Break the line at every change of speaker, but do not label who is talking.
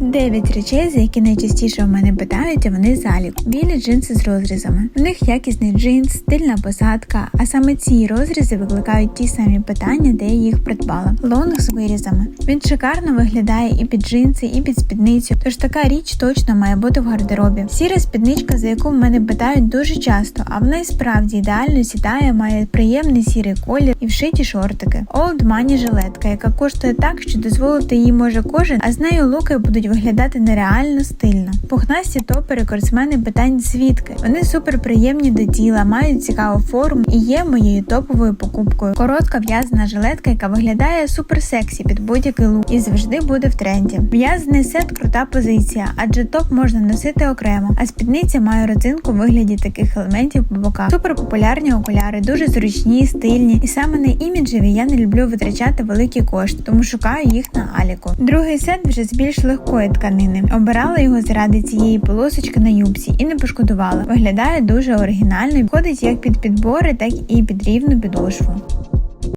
Дев'ять речей, за які найчастіше в мене питають, а вони залік. Білі джинси з розрізами. У них якісний джинс, стильна посадка, а саме ці розрізи викликають ті самі питання, де я їх придбала. Лонг з вирізами. Він шикарно виглядає і під джинси, і під спідницю. Тож така річ точно має бути в гардеробі. Сіра спідничка, за яку в мене питають дуже часто, а вона і справді ідеально сідає, має приємний сірий колір і вшиті шортики. Old Money жилетка, яка коштує так, що дозволити її може кожен, а з нею луки будуть виглядати нереально стильно. Пухнасті топери корисмени питань звідки. Вони супер приємні до тіла, мають цікаву форму і є моєю топовою покупкою. Коротка в'язана жилетка, яка виглядає супер сексі під будь-який лук і завжди буде в тренді. В'язаний сет крута позиція, адже топ можна носити окремо, а спідниця має родзинку в вигляді таких елементів по боках. Супер популярні окуляри, дуже зручні, стильні, і саме на іміджеві я не люблю витрачати великі кошти, тому шукаю їх на аліку. Другий сет вже з більш легкої тканини. Обирала його заради цієї полосочки на юбці і не пошкодувала. Виглядає дуже оригінально і входить як під підбори, так і під рівну підошву.